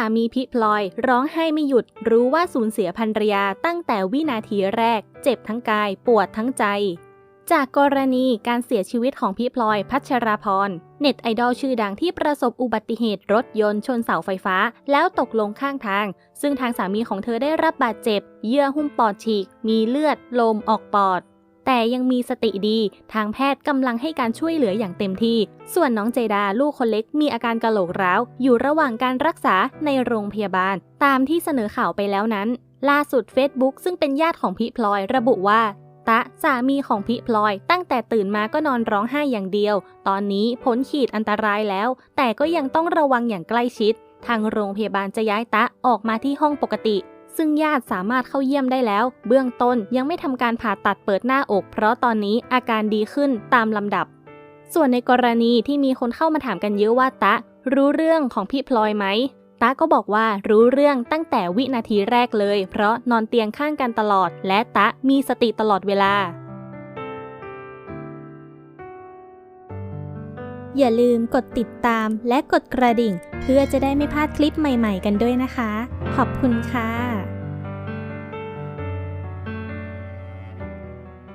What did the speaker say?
ามีพิพลอย ร้องไห้ไม่หยุด รู้ว่าสูญเสียภรรยาตั้งแต่วินาทีแรก เจ็บทั้งกาย ปวดทั้งใจ จากกรณีการเสียชีวิตของพี่พลอยพัชราพรเน็ตไอดอลชื่อดังที่ประสบอุบัติเหตุรถยนต์ชนเสาไฟฟ้า แล้วตกลงข้างทาง ซึ่งทางสามีของเธอได้รับบาดเจ็บ เยื่อหุ้มปอดฉีก มีเลือด ลมออกปอด แต่ยังมีสติดี ทางแพทย์กำลังให้การช่วยเหลืออย่างเต็มที่ ส่วนน้องเจดาลูกคนเล็กมีอาการกระโหลกร้าว อยู่ระหว่างการรักษาในโรงพยาบาล ตามที่เสนอข่าวไปแล้วนั้น ล่าสุด Facebook ซึ่งเป็นญาติของพี่พลอยระบุว่าตะสามีของพี่พลอย ตั้งแต่ตื่นมาก็นอนร้องไห้อย่างเดียว ตอนนี้พ้นขีดอันตรายแล้ว แต่ก็ยังต้องระวังอย่างใกล้ชิด ทางโรงพยาบาลจะย้ายตะออกมาที่ห้องปกติ ซึ่งญาติสามารถเข้าเยี่ยมได้แล้ว เบื้องต้นยังไม่ทำการผ่าตัดเปิดหน้าอก เพราะตอนนี้อาการดีขึ้นตามลำดับ ส่วนในกรณีที่มีคนเข้ามาถามกันเยอะว่าตะ รู้เรื่องของพี่พลอยไหมตาก็บอกว่ารู้เรื่องตั้งแต่วินาทีแรกเลย เพราะนอนเตียงข้างกันตลอด และตะมีสติตลอดเวลา อย่าลืมกดติดตามและกดกระดิ่ง เพื่อจะได้ไม่พลาดคลิปใหม่ๆกันด้วยนะคะ ขอบคุณค่ะ